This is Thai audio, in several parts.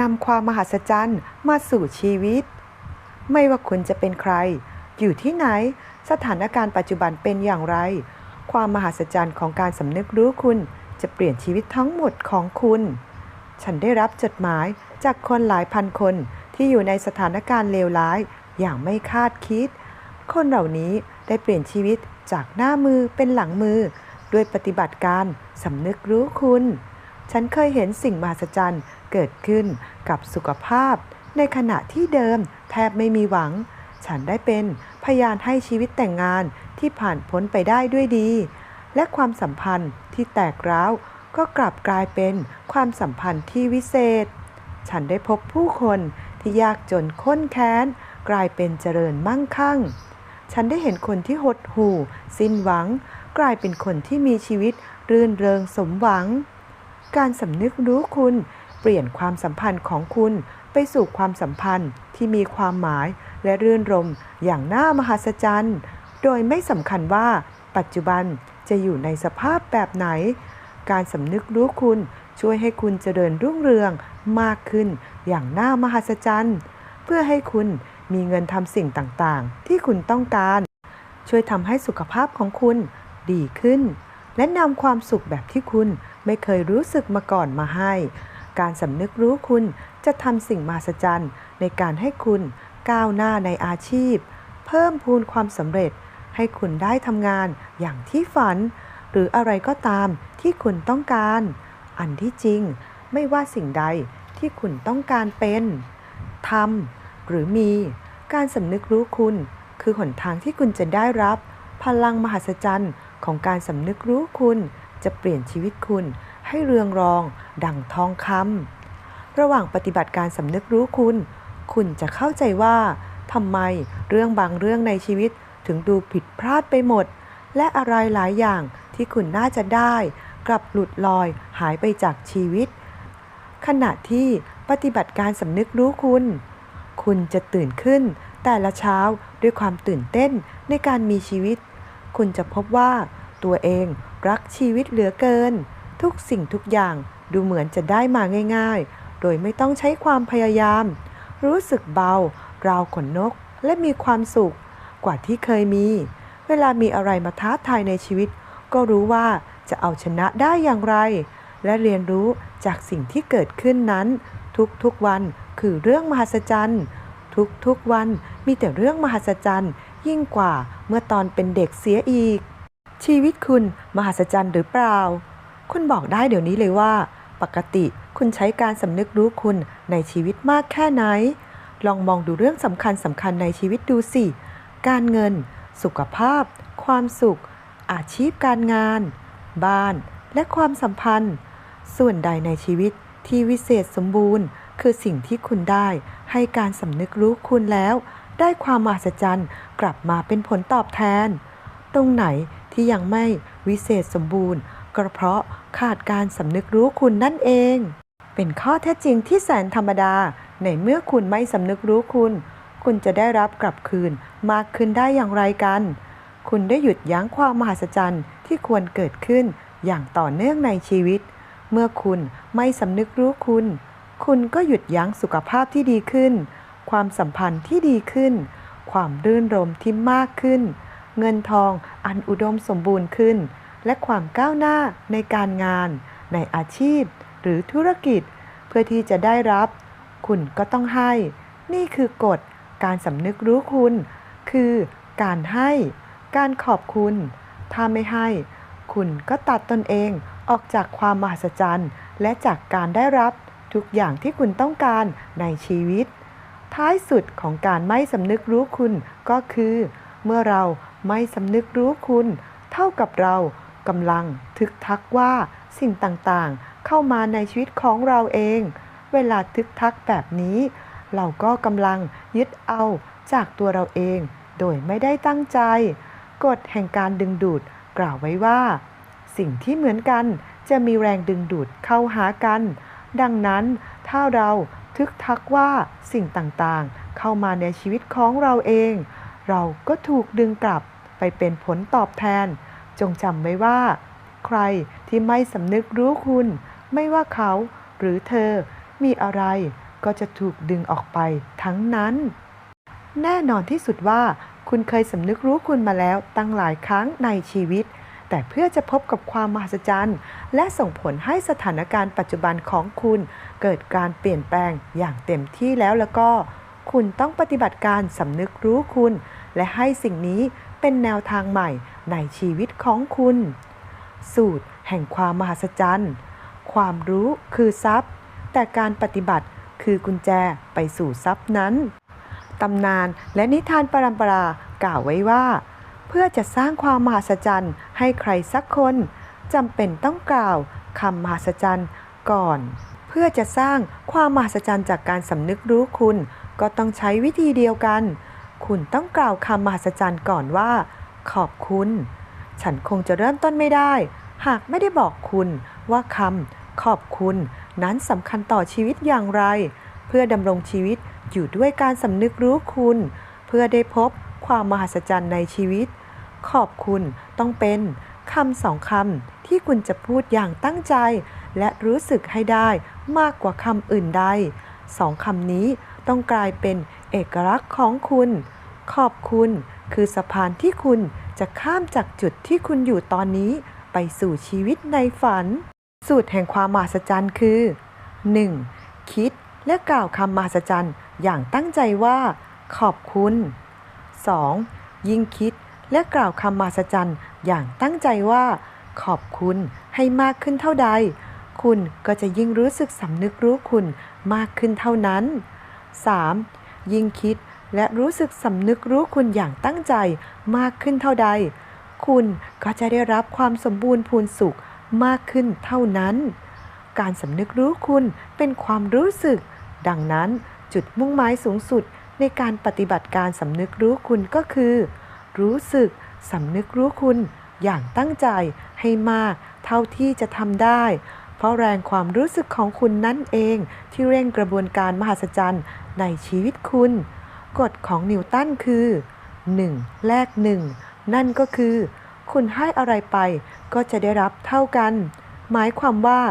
นำความมหัศจรรย์มาสู่ชีวิต ไม่ว่าคุณจะเป็นใคร อยู่ที่ไหน สถานการณ์ปัจจุบันเป็นอย่างไร ความมหัศจรรย์ของการสำนึกรู้คุณจะเปลี่ยนชีวิตทั้งหมดของคุณ ฉันได้รับจดหมายจากคนหลายพันคนที่อยู่ในสถานการณ์เลวร้ายอย่างไม่คาดคิด คนเหล่านี้ได้เปลี่ยนชีวิตจากหน้ามือเป็นหลังมือ ด้วยปฏิบัติการสำนึกรู้คุณ ฉันเคยเห็นสิ่งมหัศจรรย์ เกิดขึ้นกับสุขภาพ ในขณะที่เดิมแทบไม่มีหวัง ฉันได้เป็นพยานให้ชีวิตแต่งงานที่ผ่านพ้นไปได้ด้วยดี และความสัมพันธ์ที่แตกร้าว ก็กลับกลายเป็นความสัมพันธ์ที่วิเศษ ฉันได้พบผู้คนที่ยากจนข้นแค้น กลายเป็นเจริญมั่งคั่ง ฉันได้เห็นคนที่หดหู่ สิ้นหวัง กลายเป็นคนที่มีชีวิตรื่นเริงสมหวัง การสำนึกรู้คุณ เปลี่ยนความสัมพันธ์ของคุณไปสู่ความสัมพันธ์ที่มีความหมายและรื่นรมอย่างน่ามหัศจรรย์ โดยไม่สำคัญว่าปัจจุบันจะอยู่ในสภาพแบบไหน การสำนึกรู้คุณช่วยให้คุณเจริญรุ่งเรืองมากขึ้นอย่างน่ามหัศจรรย์ เพื่อให้คุณมีเงินทำสิ่งต่างๆ ที่คุณต้องการ ช่วยทำให้สุขภาพของคุณดีขึ้น และนำความสุขแบบที่คุณไม่เคยรู้สึกมาก่อนมาให้ การสำนึกรู้คุณจะทำสิ่งมหัศจรรย์ในการให้คุณก้าวหน้าในอาชีพ เพิ่มพูนความสำเร็จ ให้คุณได้ทำงานอย่างที่ฝัน หรืออะไรก็ตามที่คุณต้องการ อันที่จริงไม่ว่าสิ่งใดที่คุณต้องการเป็นทำหรือมี การสำนึกรู้คุณ คือหนทางที่คุณจะได้รับ พลังมหัศจรรย์ของการสำนึกรู้คุณจะเปลี่ยนชีวิตคุณ ให้เรืองรอง ดั่งทองคำระหว่างปฏิบัติการสำนึกรู้คุณ คุณจะเข้าใจว่าทำไมเรื่องบางเรื่องในชีวิตถึงดูผิดพลาดไปหมด และอะไรหลายอย่างที่คุณน่าจะได้ กลับหลุดลอยหายไปจากชีวิต ขณะที่ปฏิบัติการสำนึกรู้คุณ คุณจะตื่นขึ้น แต่ละเช้าด้วยความตื่นเต้นในการมีชีวิต คุณจะพบว่าตัวเองรักชีวิตเหลือเกิน ทุกสิ่งทุกอย่างดูเหมือนจะได้มาง่าย ๆ โดยไม่ต้องใช้ความพยายาม รู้สึกเบา ราวขนนก และมีความสุข กว่าที่เคยมี เวลามีอะไรมาท้าทายในชีวิต ก็รู้ว่าจะเอาชนะได้อย่างไร และเรียนรู้จากสิ่งที่เกิดขึ้นนั้น ทุกๆวันคือเรื่องมหัศจรรย์ ทุกๆวันมีแต่เรื่องมหัศจรรย์ ยิ่งกว่าเมื่อตอนเป็นเด็กเสียอีก ชีวิตคุณมหัศจรรย์หรือเปล่า คุณบอกได้เดี๋ยวนี้เลยว่า ปกติคุณใช้การสำนึกรู้คุณในชีวิตมากแค่ไหน ลองมองดูเรื่องสำคัญสำคัญในชีวิตดูสิ การเงิน สุขภาพ ความสุข อาชีพการงาน บ้าน และความสัมพันธ์ ส่วนใดในชีวิตที่วิเศษสมบูรณ์ คือสิ่งที่คุณได้ให้การสำนึกรู้คุณแล้ว ได้ความมหัศจรรย์กลับมาเป็นผลตอบแทน ตรงไหนที่ยังไม่วิเศษสมบูรณ์ ก็เพราะขาดการสำนึกรู้คุณนั่นเอง เป็นข้อเท็จจริงที่แสนธรรมดา ในเมื่อคุณไม่สำนึกรู้คุณ คุณจะได้รับกลับคืนมากขึ้นได้อย่างไรกัน คุณได้หยุดยั้งความมหัศจรรย์ที่ควรเกิดขึ้นอย่างต่อเนื่องในชีวิต เมื่อคุณไม่สำนึกรู้คุณ คุณก็หยุดยั้งสุขภาพที่ดีขึ้น ความสัมพันธ์ที่ดีขึ้น ความรื่นรมที่มากขึ้น เงินทองอันอุดมสมบูรณ์ขึ้น และความก้าวหน้าในการงาน ในอาชีพ หรือธุรกิจ เพื่อที่จะได้รับ คุณก็ต้องให้ นี่คือกฎการสำนึกรู้คุณ คือการให้ การขอบคุณ ถ้าไม่ให้ คุณก็ตัดตนเองออกจากความมหัศจรรย์ และจากการได้รับทุกอย่างที่คุณต้องการในชีวิต ท้ายสุดของการไม่สำนึกรู้คุณก็คือ เมื่อเราไม่สำนึกรู้คุณ เท่ากับเรา กำลังทึกทักว่าสิ่งต่างๆ เข้ามาในชีวิตของเราเอง เวลาทึกทักแบบนี้ เราก็กำลังยึดเอาจากตัวเราเอง โดยไม่ได้ตั้งใจ กฎแห่งการดึงดูดกล่าวไว้ว่า สิ่งที่เหมือนกันจะมีแรงดึงดูดเข้าหากัน ดังนั้นถ้าเราทึกทักว่าสิ่งต่างๆ เข้ามาในชีวิตของเราเอง เราก็ถูกดึงกลับไปเป็นผลตอบแทน จงจำไว้ว่า ใครที่ไม่สำนึกรู้คุณ ไม่ว่าเขาหรือเธอมีอะไรก็จะถูกดึงออกไปทั้งนั้น แน่นอนที่สุดว่า คุณเคยสำนึกรู้คุณมาแล้วตั้งหลายครั้งในชีวิต แต่เพื่อจะพบกับความมหัศจรรย์ และส่งผลให้สถานการณ์ปัจจุบันของคุณ เกิดการเปลี่ยนแปลงอย่างเต็มที่แล้วแล้วก็ คุณต้องปฏิบัติการสำนึกรู้คุณ และให้สิ่งนี้เป็นแนวทางใหม่ ในชีวิตของคุณ สูตรแห่งความมหัศจรรย์ ความรู้คือทรัพย์ แต่การปฏิบัติคือกุญแจไปสู่ทรัพย์นั้นตำนานและนิทานปรัมปรากล่าวไว้ว่า เพื่อจะสร้างความมหัศจรรย์ให้ใครสักคนจำเป็นต้องกล่าวคำมหัศจรรย์ก่อน เพื่อจะสร้างความมหัศจรรย์จากการสำนึกรู้คุณ ก็ต้องใช้วิธีเดียวกัน คุณต้องกล่าวคำมหัศจรรย์ก่อนว่า ขอบคุณ ฉันคงจะเริ่มต้นไม่ได้ หากไม่ได้บอกคุณว่าคำขอบคุณนั้นสำคัญต่อชีวิตอย่างไร เพื่อดำรงชีวิตอยู่ด้วยการสำนึกรู้คุณ เพื่อได้พบความมหัศจรรย์ในชีวิต ขอบคุณต้องเป็นคำสองคำที่คุณจะพูดอย่างตั้งใจ และรู้สึกให้ได้มากกว่าคำอื่นใดสองคำนี้ต้องกลายเป็นเอกลักษณ์ของคุณ ขอบคุณ คือสะพานที่คุณจะข้ามจากจุดที่คุณอยู่ตอนนี้ไปสู่ชีวิตในฝัน สูตรแห่งความมหัศจรรย์คือ 1. คิดและกล่าวคำมหัศจรรย์อย่างตั้งใจว่า ขอบคุณ 2. ยิ่งคิดและกล่าวคำมหัศจรรย์อย่างตั้งใจว่า ขอบคุณให้มากขึ้นเท่าใด คุณก็จะยิ่งรู้สึกสำนึกรู้คุณมากขึ้นเท่านั้น 3. ยิ่งคิด และรู้สึกสำนึกรู้คุณอย่างตั้งใจมากขึ้นเท่าใด คุณก็จะได้รับความสมบูรณ์พูนสุขมากขึ้นเท่านั้น การสำนึกรู้คุณเป็นความรู้สึก ดังนั้นจุดมุ่งหมายสูงสุดในการปฏิบัติการสำนึกรู้คุณก็คือ รู้สึกสำนึกรู้คุณอย่างตั้งใจให้มากเท่าที่จะทำได้ เพราะแรงความรู้สึกของคุณนั่นเองที่เร่งกระบวนการมหัศจรรย์ในชีวิตคุณ กฎของนิวตันคือ 1. แลก 1 นั่นก็คือ คุณให้อะไรไปก็จะได้รับเท่ากัน หมายความว่า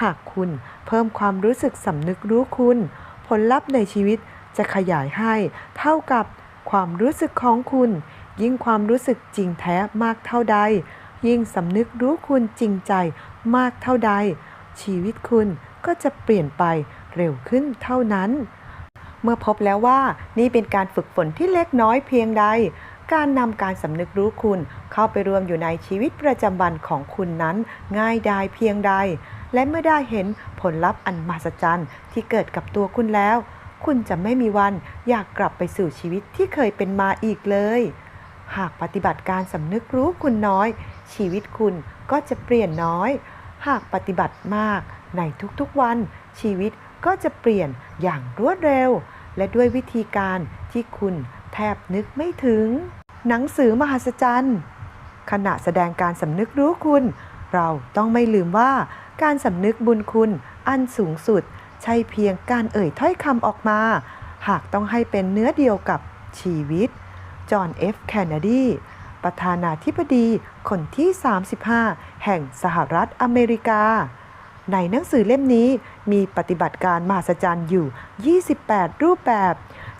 หากคุณเพิ่มความรู้สึกสำนึกรู้คุณ ผลลัพธ์ในชีวิตจะขยายให้เท่ากับความรู้สึกของคุณ ยิ่งความรู้สึกจริงแท้มากเท่าใด ยิ่งสำนึกรู้คุณจริงใจมากเท่าใด ชีวิตคุณก็จะเปลี่ยนไปเร็วขึ้นเท่านั้น เมื่อพบแล้วว่านี่เป็นการฝึกฝนที่เล็กน้อยเพียงใด การนำการสำนึกรู้คุณเข้าไปรวมอยู่ในชีวิตประจำวันของคุณนั้น ง่ายดายเพียงใด และเมื่อได้เห็นผลลัพธ์อันมหัศจรรย์ที่เกิดกับตัวคุณแล้ว คุณจะไม่มีวันอยากกลับไปสู่ชีวิตที่เคยเป็นมาอีกเลย หากปฏิบัติการสำนึกรู้คุณน้อย ชีวิตคุณก็จะเปลี่ยนน้อย หากปฏิบัติมากในทุกๆวันชีวิต ก็จะเปลี่ยนอย่างรวดเร็ว และด้วยวิธีการที่คุณแทบนึกไม่ถึง หนังสือมหัศจรรย์ ขณะแสดงการสำนึกรู้คุณ เราต้องไม่ลืมว่าการสำนึกบุญคุณอันสูงสุด ใช่เพียงการเอ่ยถ้อยคำออกมา หากต้องให้เป็นเนื้อเดียวกับชีวิต จอห์นเอฟแคนเนดีประธานาธิบดีคนที่ 35 แห่งสหรัฐอเมริกา ในหนังสือเล่มนี้มีปฏิบัติการมหัศจรรย์อยู่ 28 รูปแบบ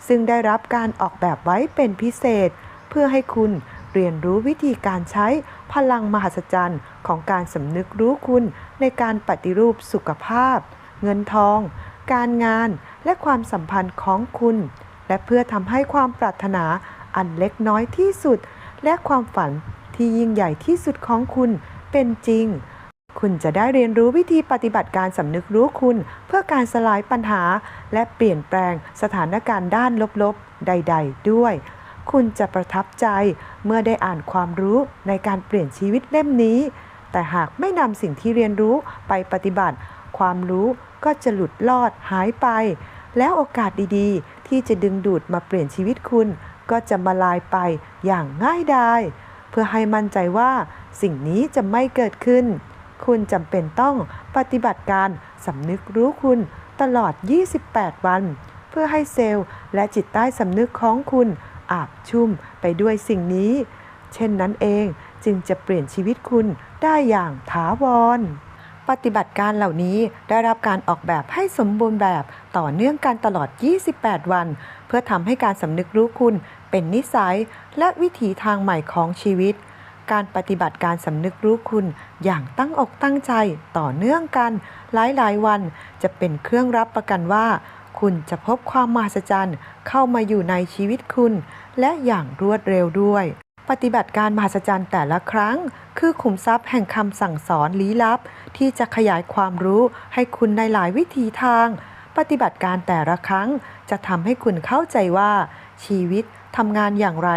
ซึ่งได้รับการออกแบบไว้เป็นพิเศษ เพื่อให้คุณเรียนรู้วิธีการใช้พลังมหัศจรรย์ของการสำนึกรู้คุณในการปฏิรูปสุขภาพ เงินทอง การงานและความสัมพันธ์ของคุณ และเพื่อทำให้ความปรารถนาอันเล็กน้อยที่สุด และความฝันที่ยิ่งใหญ่ที่สุดของคุณเป็นจริง คุณจะได้เรียนรู้วิธีปฏิบัติการสำนึกรู้คุณ เพื่อการสลายปัญหา และเปลี่ยนแปลงสถานการณ์ด้านลบๆ ใด ๆ ด้วย คุณจะประทับใจเมื่อได้อ่านความรู้ในการเปลี่ยนชีวิตเล่มนี้ แต่หากไม่นำสิ่งที่เรียนรู้ไปปฏิบัติ ความรู้ก็จะหลุดลอดหายไป แล้วโอกาสดีๆ ที่จะดึงดูดมาเปลี่ยนชีวิตคุณ ก็จะมาลายไปอย่างง่ายดายเพื่อให้มั่นใจว่าสิ่งนี้จะไม่เกิดขึ้น คุณจำเป็นต้องปฏิบัติการสำนึกรู้คุณตลอด 28 วัน เพื่อให้เซลล์และจิตใต้สำนึกของคุณอาบชุ่มไปด้วยสิ่งนี้ เช่นนั้นเองจึงจะเปลี่ยนชีวิตคุณได้อย่างถาวร ปฏิบัติการเหล่านี้ได้รับการออกแบบให้สมบูรณ์แบบต่อเนื่องกันตลอด 28 วัน เพื่อทำให้การสำนึกรู้คุณเป็นนิสัยและวิถีทางใหม่ของชีวิต การปฏิบัติการสำนึกรู้คุณอย่างตั้งอกตั้งใจต่อเนื่องกัน หลายๆ วันจะเป็นเครื่องรับประกันว่า คุณจะพบความมหัศจรรย์เข้ามาอยู่ในชีวิตคุณ และอย่างรวดเร็วด้วย ปฏิบัติการมหัศจรรย์แต่ละครั้ง คือขุมทรัพย์แห่งคำสั่งสอนลี้ลับ ที่จะขยายความรู้ให้คุณในหลายวิธีทาง ปฏิบัติการแต่ละครั้งจะทำให้คุณเข้าใจว่า ชีวิตทำงานอย่างไร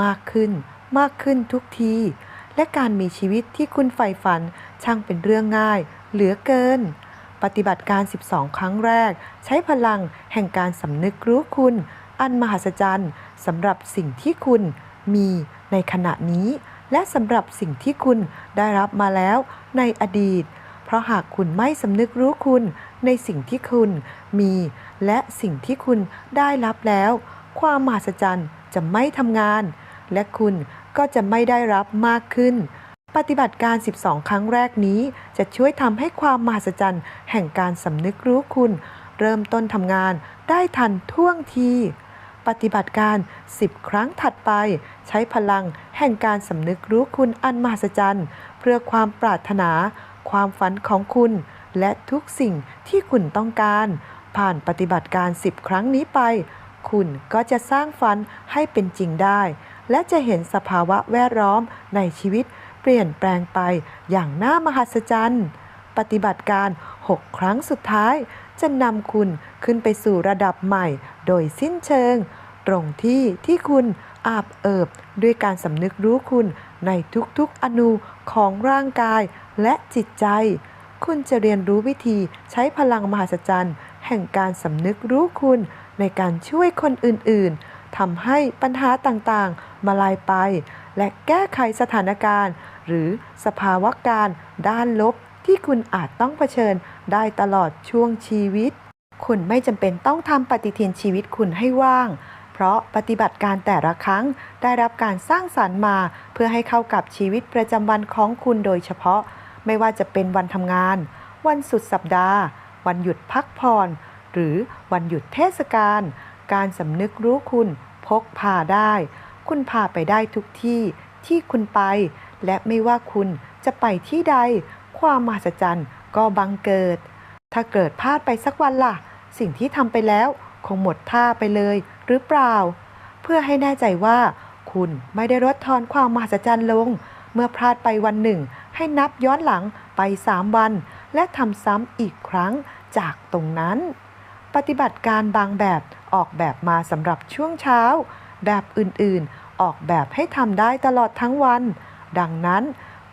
มากขึ้น มากขึ้นทุกที และการมีชีวิตที่คุณใฝ่ฝันช่างเป็นเรื่องง่าย เหลือเกิน ปฏิบัติการ 12 ครั้งแรก ใช้พลังแห่งการสำนึกรู้คุณ อันมหัศจรรย์สำหรับสิ่งที่คุณมีในขณะนี้ และสำหรับสิ่งที่คุณได้รับมาแล้วในอดีต เพราะหากคุณไม่สำนึกรู้คุณในสิ่งที่คุณมี และสิ่งที่คุณได้รับแล้ว ความมหัศจรรย์จะไม่ทำงาน และคุณ ก็จะไม่ได้รับมากขึ้น ปฏิบัติการ 12 ครั้งแรกนี้ จะช่วยทำให้ความมหัศจรรย์แห่งการสำนึกรู้คุณ เริ่มต้นทำงานได้ทันท่วงที ปฏิบัติการ 10 ครั้งถัดไป ใช้พลังแห่งการสำนึกรู้คุณอันมหัศจรรย์ เพื่อความปรารถนา ความฝันของคุณ และทุกสิ่งที่คุณต้องการ ผ่านปฏิบัติการ 10 ครั้งนี้ไป คุณก็จะสร้างฝันให้เป็นจริงได้ และจะเห็นสภาวะแวดล้อมในชีวิตเปลี่ยนแปลงไปอย่างน่ามหัศจรรย์ ปฏิบัติการ 6 ครั้งสุดท้าย จะนำคุณขึ้นไปสู่ระดับใหม่ โดยสิ้นเชิง ตรงที่ที่คุณอาบเอิบด้วยการสำนึกรู้คุณในทุกๆอนูของร่างกายและจิตใจ คุณจะเรียนรู้วิธีใช้พลังมหัศจรรย์ แห่งการสำนึกรู้คุณในการช่วยคนอื่นๆ ทำให้ปัญหาต่างๆ มาลายไป และแก้ไขสถานการณ์ หรือสภาวะการด้านลบที่คุณอาจต้องเผชิญได้ตลอดช่วงชีวิต คุณไม่จำเป็นต้องทำปฏิทินชีวิตคุณให้ว่าง เพราะปฏิบัติการแต่ละครั้งได้รับการสร้างสรรค์มา เพื่อให้เข้ากับชีวิตประจำวันของคุณโดยเฉพาะ ไม่ว่าจะเป็นวันทำงาน วันสุดสัปดาห์ วันหยุดพักผ่อน หรือวันหยุดเทศกาล การสำนึกรู้คุณพกพาได้ คุณพาไปได้ทุกที่ที่คุณไป และไม่ว่าคุณจะไปที่ใด ความมหัศจรรย์ก็บังเกิด ถ้าเกิดพลาดไปสักวันล่ะ สิ่งที่ทำไปแล้วคงหมดท่าไปเลยหรือเปล่า เพื่อให้แน่ใจว่า คุณไม่ได้ลดทอนความมหัศจรรย์ลง เมื่อพลาดไปวันหนึ่ง ให้นับย้อนหลังไป 3 วัน และทำซ้ำอีกครั้งจากตรงนั้น ปฏิบัติการบางแบบ ออกแบบมาสำหรับช่วงเช้า แบบอื่นๆ ออกแบบให้ทำได้ตลอดทั้งวัน ดังนั้น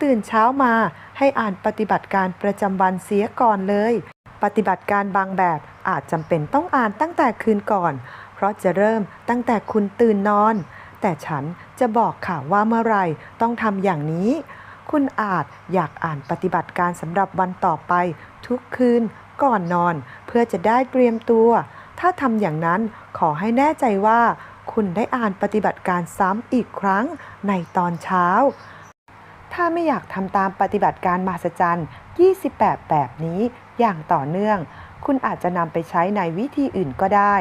ตื่นเช้ามาให้อ่านปฏิบัติการประจำวันเสียก่อนเลย ปฏิบัติการบางแบบอาจจำเป็นต้องอ่านตั้งแต่คืนก่อน เพราะจะเริ่มตั้งแต่คุณตื่นนอน แต่ฉันจะบอกข่าวว่าเมื่อไรต้องทำอย่างนี้ คุณอาจอยากอ่านปฏิบัติการสำหรับวันต่อไป ทุกคืนก่อนนอน เพื่อจะได้เตรียมตัว ถ้าทำอย่างนั้นขอให้แน่ใจว่า คุณได้อ่านปฏิบัติการซ้ำอีกครั้งในตอนเช้า ถ้าไม่อยากทำตามปฏิบัติการมหัศจรรย์ 28 แบบนี้อย่างต่อเนื่อง คุณอาจจะนำไปใช้ในวิธีอื่นก็ได้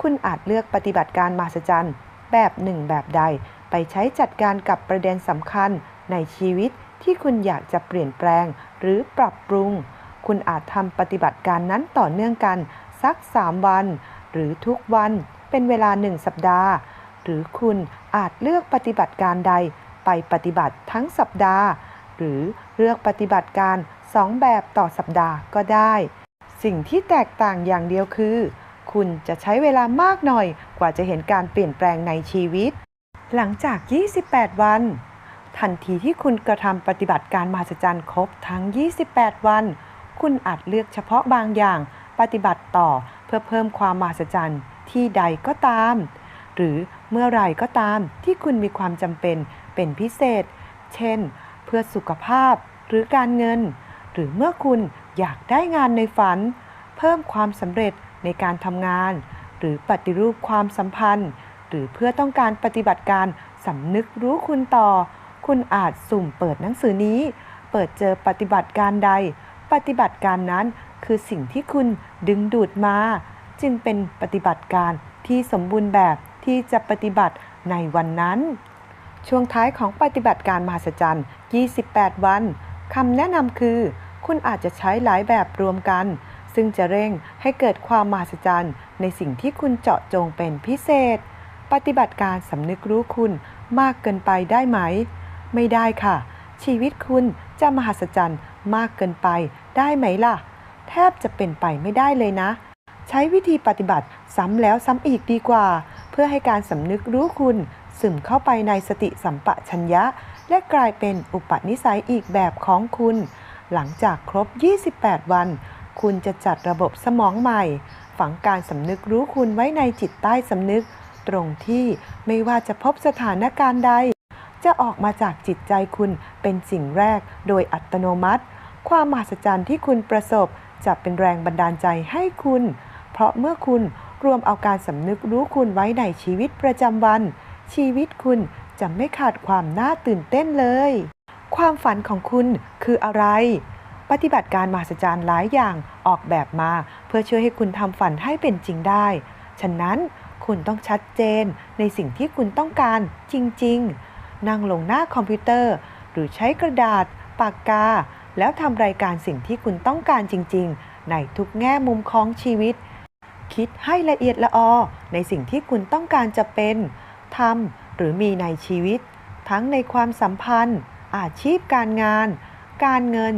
คุณอาจเลือกปฏิบัติการมหัศจรรย์ แบบหนึ่งแบบใด ไปใช้จัดการกับประเด็นสำคัญในชีวิตที่คุณอยากจะเปลี่ยนแปลงหรือปรับปรุง คุณอาจทำปฏิบัติการนั้นต่อเนื่องกัน สัก 3 วัน หรือทุกวันเป็นเวลา1สัปดาห์ หรือคุณอาจเลือกปฏิบัติการใดไปปฏิบัติทั้งสัปดาห์ หรือเลือกปฏิบัติการ 2 แบบต่อสัปดาห์ก็ได้ สิ่งที่แตกต่างอย่างเดียวคือ คุณจะใช้เวลามากหน่อยกว่าจะเห็นการเปลี่ยนแปลงในชีวิต หลังจาก 28 วัน ทันทีที่คุณกระทำปฏิบัติการมหัศจรรย์ครบทั้ง 28 วัน คุณอาจเลือกเฉพาะบางอย่าง ปฏิบัติต่อเพื่อเพิ่มความมหัศจรรย์ที่ใดก็ตาม หรือเมื่อไรก็ตามที่คุณมีความจำเป็นเป็นพิเศษ เช่น เพื่อสุขภาพหรือการเงิน หรือเมื่อคุณอยากได้งานในฝัน เพิ่มความสำเร็จในการทำงาน หรือปฏิรูปความสัมพันธ์ หรือเพื่อต้องการปฏิบัติการสำนึกรู้คุณต่อ คุณอาจสุ่มเปิดหนังสือนี้ เปิดเจอปฏิบัติการใด ปฏิบัติการนั้น คือสิ่งที่คุณดึงดูดมา จึงเป็นปฏิบัติการที่สมบูรณ์แบบที่จะปฏิบัติในวันนั้น ช่วงท้ายของปฏิบัติการมหัศจรรย์ 28 วันคำแนะนำคือ คุณอาจจะใช้หลายแบบรวมกัน ซึ่งจะเร่งให้เกิดความมหัศจรรย์ในสิ่งที่คุณเจาะจงเป็นพิเศษ ปฏิบัติการสำนึกรู้คุณมากเกินไปได้ไหม ไม่ได้ค่ะ ชีวิตคุณจะมหัศจรรย์มากเกินไปได้ไหมล่ะ แทบจะเป็นไปไม่ได้เลยนะ ใช้วิธีปฏิบัติซ้ำแล้วซ้ำอีกดีกว่า เพื่อให้การสำนึกรู้คุณซึมเข้าไปในสติสัมปชัญญะ และกลายเป็นอุปนิสัยอีกแบบของคุณ หลังจากครบ 28 วัน คุณจะจัดระบบสมองใหม่ ฝังการสำนึกรู้คุณไว้ในจิตใต้สำนึก ตรงที่ไม่ว่าจะพบสถานการณ์ใด จะออกมาจากจิตใจคุณเป็นสิ่งแรกโดยอัตโนมัติ ความมหัศจรรย์ที่คุณประสบ จะเป็นแรงบันดาลใจให้คุณ เพราะเมื่อคุณรวมเอาการสำนึกรู้คุณไว้ในชีวิตประจำวัน ชีวิตคุณจะไม่ขาดความน่าตื่นเต้นเลย ความฝันของคุณคืออะไร ปฏิบัติการมหัศจรรย์หลายอย่างออกแบบมา เพื่อช่วยให้คุณทำฝันให้เป็นจริงได้ ฉะนั้นคุณต้องชัดเจนในสิ่งที่คุณต้องการจริง ๆ นั่งลงหน้าคอมพิวเตอร์ หรือใช้กระดาษ ปากกา แล้วทำรายการสิ่งที่คุณต้องการจริง ๆ ในทุกแง่มุมของชีวิต คิดให้ละเอียดละออ ในสิ่งที่คุณต้องการจะเป็นทำหรือมีในชีวิต ทั้งในความสัมพันธ์ อาชีพการงาน การเงิน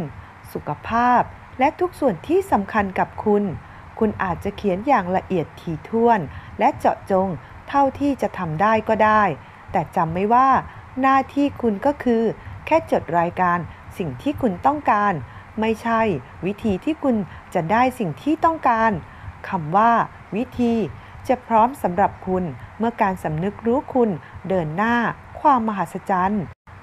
สุขภาพ และทุกส่วนที่สำคัญกับคุณ คุณอาจจะเขียนอย่างละเอียดถี่ถ้วน และเจาะจงเท่าที่จะทำได้ก็ได้ แต่จำไม่ว่า หน้าที่คุณก็คือ แค่จดรายการ สิ่งที่คุณต้องการ ไม่ใช่วิธีที่คุณจะได้สิ่งที่ต้องการคำว่า วิธีจะพร้อมสำหรับคุณเมื่อการสำนึกรู้คุณเดินหน้าความมหัศจรรย์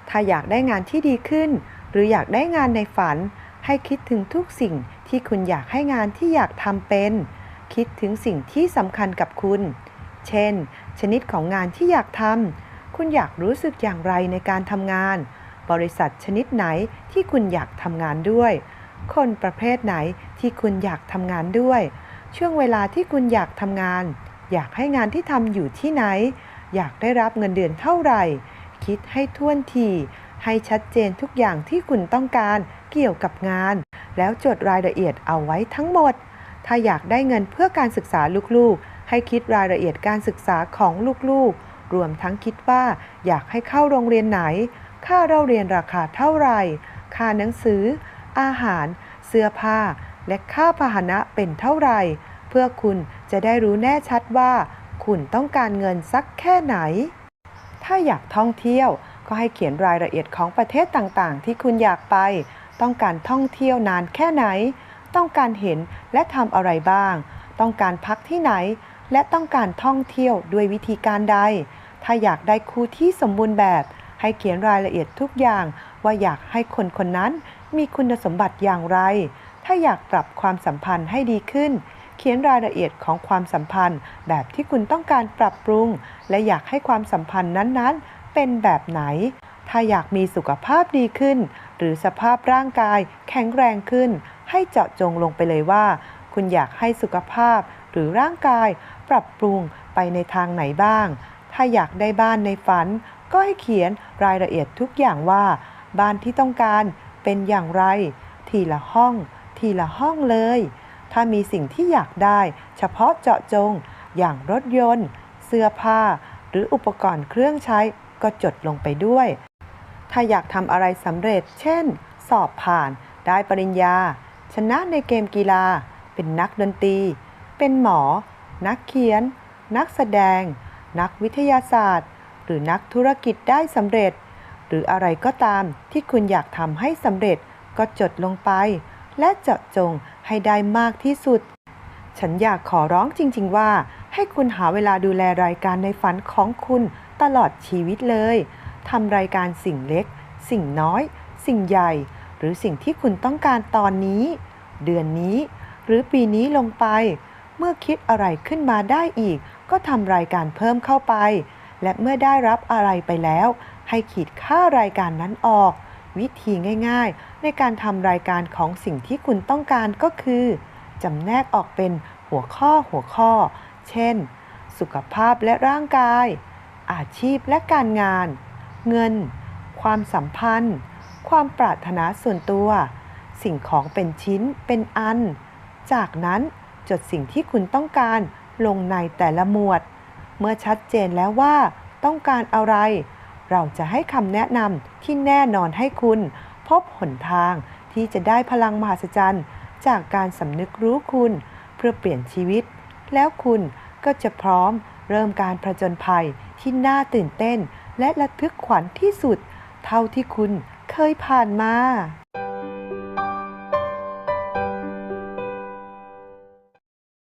ถ้าอยากได้งานที่ดีขึ้น หรืออยากได้งานในฝัน ให้คิดถึงทุกสิ่งที่คุณอยากให้งานที่อยากทำเป็น คิดถึงสิ่งที่สำคัญกับคุณ เช่น ชนิดของงานที่อยากทำคุณอยากรู้สึกอย่างไรในการทำงาน บริษัทชนิดไหนที่คุณอยากทำงานด้วย คนประเภทไหนที่คุณอยากทำงานด้วย ช่วงเวลาที่คุณอยากทำงาน อยากให้งานที่ทำอยู่ที่ไหน อยากได้รับเงินเดือนเท่าไหร่ คิดให้ท่วนทีให้ชัดเจนทุกอย่างที่คุณต้องการเกี่ยวกับงาน แล้วจดรายละเอียดเอาไว้ทั้งหมด ถ้าอยากได้เงินเพื่อการศึกษาลูกๆ ให้คิดรายละเอียดการศึกษาของลูกๆ รวมทั้งคิดว่าอยากให้เข้าโรงเรียนไหน ค่าเราเรียนราคาเท่าไหร่ ค่าหนังสือ อาหาร เสื้อผ้า และค่าพาหนะเป็นเท่าไหร่ เพื่อคุณจะได้รู้แน่ชัดว่า คุณต้องการเงินสักแค่ไหน ถ้าอยากท่องเที่ยวก็ให้เขียนรายละเอียดของประเทศต่างๆ ที่คุณอยากไป ต้องการท่องเที่ยวนานแค่ไหน ต้องการเห็นและทำอะไรบ้าง ต้องการพักที่ไหน และต้องการท่องเที่ยวด้วยวิธีการใด ถ้าอยากได้คู่ที่สมบูรณ์แบบ ให้เขียนรายละเอียดทุกอย่างว่าอยากให้คนคนนั้นมีคุณสมบัติอย่างไร ถ้าอยากปรับความสัมพันธ์ให้ดีขึ้น เขียนรายละเอียดของความสัมพันธ์ แบบที่คุณต้องการปรับปรุง และอยากให้ความสัมพันธ์นั้นๆ เป็นแบบไหน ถ้าอยากมีสุขภาพดีขึ้น หรือสภาพร่างกายแข็งแรงขึ้น ให้เจาะจงลงไปเลยว่า คุณอยากให้สุขภาพหรือร่างกายปรับปรุงไปในทางไหนบ้าง ถ้าอยากได้บ้านในฝัน ก็ให้เขียนรายละเอียดทุกอย่างว่า บ้านที่ต้องการเป็นอย่างไร ทีละห้อง ทีละห้องเลย ถ้ามีสิ่งที่อยากได้ เฉพาะเจาะจง อย่างรถยนต์ เสื้อผ้า หรืออุปกรณ์เครื่องใช้ ก็จดลงไปด้วย ถ้าอยากทำอะไรสำเร็จ เช่น สอบผ่าน ได้ปริญญา ชนะในเกมกีฬา เป็นนักดนตรี เป็นหมอ นักเขียน นักแสดง นักวิทยาศาสตร์ หรือนักธุรกิจได้สำเร็จ หรืออะไรก็ตามที่คุณอยากทำให้สำเร็จก็จดลงไป และเจาะจงให้ได้มากที่สุด ฉันอยากขอร้องจริง ๆ ว่า ให้คุณหาเวลาดูแลรายการในฝันของคุณตลอดชีวิตเลยทำรายการสิ่งเล็ก สิ่งน้อย สิ่งใหญ่ หรือสิ่งที่คุณต้องการตอนนี้ เดือนนี้ หรือปีนี้ลงไป เมื่อคิดอะไรขึ้นมาได้อีก ก็ทำรายการเพิ่มเข้าไป และเมื่อได้รับอะไรไปแล้ว ให้ขีดค่ารายการนั้นออก วิธีง่ายๆ ในการทำรายการของสิ่งที่คุณต้องการก็คือจำแนกออกเป็นหัวข้อหัวข้อ เช่น สุขภาพและร่างกาย อาชีพและการงาน เงิน ความสัมพันธ์ ความปรารถนาส่วนตัว สิ่งของเป็นชิ้นเป็นอัน จากนั้นจดสิ่งที่คุณต้องการลงในแต่ละหมวด เมื่อชัดเจนแล้วว่าต้องการอะไร เราจะให้คำแนะนำที่แน่นอนให้คุณ พบหนทางที่จะได้พลังมหัศจรรย์ จากการสำนึกรู้คุณ เพื่อเปลี่ยนชีวิต แล้วคุณก็จะพร้อมเริ่มการผจญภัยที่น่าตื่นเต้น และระทึกขวัญที่สุด เท่าที่คุณเคยผ่านมา